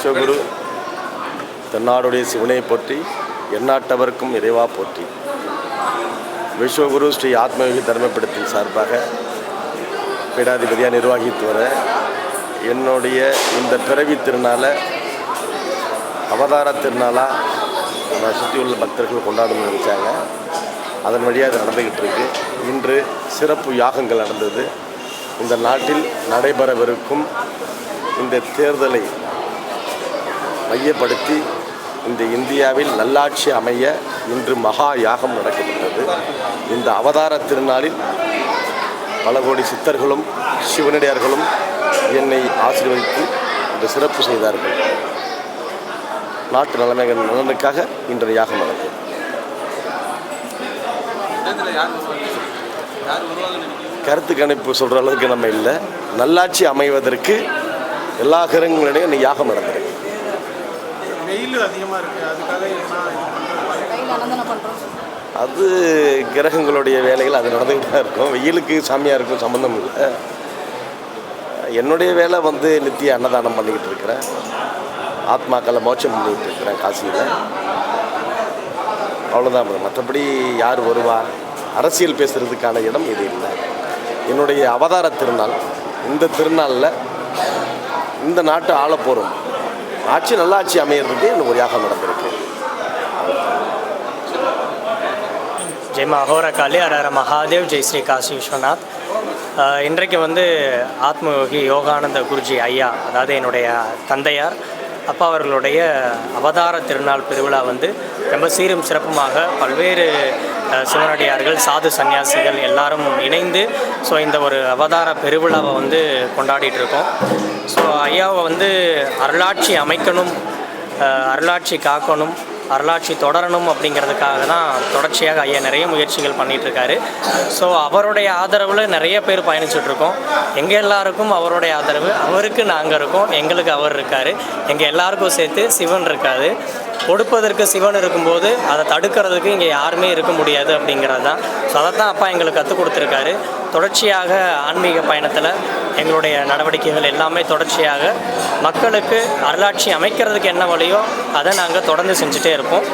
விஸ்வகுரு தென்னாடுடைய சிவனை போற்றி எண்ணாட்டவருக்கும் இறைவா போற்றி. விஸ்வகுரு ஸ்ரீ ஆத்மயோகி தர்மப்படத்தின் சார்பாக பீடாதிபதியாக நிர்வாகித்து வர என்னுடைய இந்த பிறவி திருநாளை அவதார திருநாளாக நம்ம சுற்றியுள்ள பக்தர்கள் கொண்டாடணும்னு நினச்சாங்க. அதன் வழியாக அது நடந்துக்கிட்டு இருக்கு. இன்று சிறப்பு யாகங்கள் நடந்தது. இந்த நாட்டில் நடைபெறவிருக்கும் இந்த தேர்தலை மையப்படுத்தி இந்த இந்தியாவில் நல்லாட்சி அமைய இன்று மகா யாகம் நடக்கப்பட்டது. இந்த அவதார திருநாளில் பல கோடி சித்தர்களும் சிவனடியார்களும் என்னை ஆசீர்வதித்து இந்த சிறப்பு செய்தார்கள். நாட்டு நலமைகள் நலனுக்காக இன்றைய யாகம் நடக்கும் கருத்து கணிப்பு சொல்கிற அளவுக்கு நம்ம இல்லை. நல்லாட்சி அமைவதற்கு எல்லா கிரகங்களிடையும் இன்னைக்கு யாகம் நடந்திருக்கு. வெயில் அதிகமாக இருக்குது அதுக்காக பண்ணுறோம் அது கிரகங்களுடைய வேலைகள் அது நடந்துக்கிட்டு தான் இருக்கும். வெயிலுக்கு சாமியாருக்கும் சம்மந்தம் இல்லை. என்னுடைய வேலை வந்து நித்திய அன்னதானம் பண்ணிக்கிட்டு இருக்கிறேன். ஆத்மாக்களை மோட்சம் பண்ணிக்கிட்டு இருக்கிறேன் காசியில். அவ்வளோதான். மற்றபடி யார் வருவா? அரசியல் பேசுகிறதுக்கான இடம் இது இல்லை. என்னுடைய அவதார திருநாள். இந்த திருநாளில் இந்த நாட்டு ஆள போகிறோம் ஆட்சி நல்லாட்சி அமையிறதுக்கு எனக்கு ஒரு யாகம் நடந்திருக்கு. ஜெய் மகோரகாளி ஹர மகாதேவ் ஜெய் ஸ்ரீ காசி விஸ்வநாத். இன்றைக்கு வந்து ஆத்மயோகி யோகானந்த குருஜி ஐயா அதாவது என்னுடைய தந்தையார் அப்பா அவர்களுடைய அவதார திருநாள் பெருவிழா வந்து ரொம்ப சீரும் சிறப்புமாக பல்வேறு சிவனடியார்கள் சாது சன்னியாசிகள் எல்லாரும் இணைந்து ஸோ இந்த ஒரு அவதார பெருவிழாவை வந்து கொண்டாடிட்டு இருக்கோம். ஸோ ஐயாவை வந்து அருளாட்சி அமைக்கணும் அருளாட்சி காக்கணும் வரலாட்சி தொடரணும் அப்படிங்கிறதுக்காக தான் தொடர்ச்சியாக ஐயா நிறைய முயற்சிகள் பண்ணிகிட்ருக்காரு ஸோ அவருடைய ஆதரவில் நிறைய பேர் பயணிச்சுட்ருக்கோம் எங்கள் எல்லாருக்கும் அவருடைய ஆதரவு அவருக்கு நாங்கள் இருக்கோம் எங்களுக்கு அவர் இருக்கார். எங்கள் எல்லாருக்கும் சேர்த்து சிவன் இருக்காது கொடுப்பதற்கு சிவன் இருக்கும்போது அதை தடுக்கிறதுக்கு இங்கே யாருமே இருக்க முடியாது அப்படிங்கிறது தான். ஸோ அதை தான் அப்பா எங்களுக்கு கற்றுக் கொடுத்துருக்காரு. தொடர்ச்சியாக ஆன்மீக பயணத்தில் எங்களுடைய நடவடிக்கைகள் எல்லாமே தொடர்ச்சியாக மக்களுக்கு அருளாட்சி அமைக்கிறதுக்கு என்ன வழியோ அதை நாங்கள் தொடர்ந்து செஞ்சுட்டே இருப்போம்.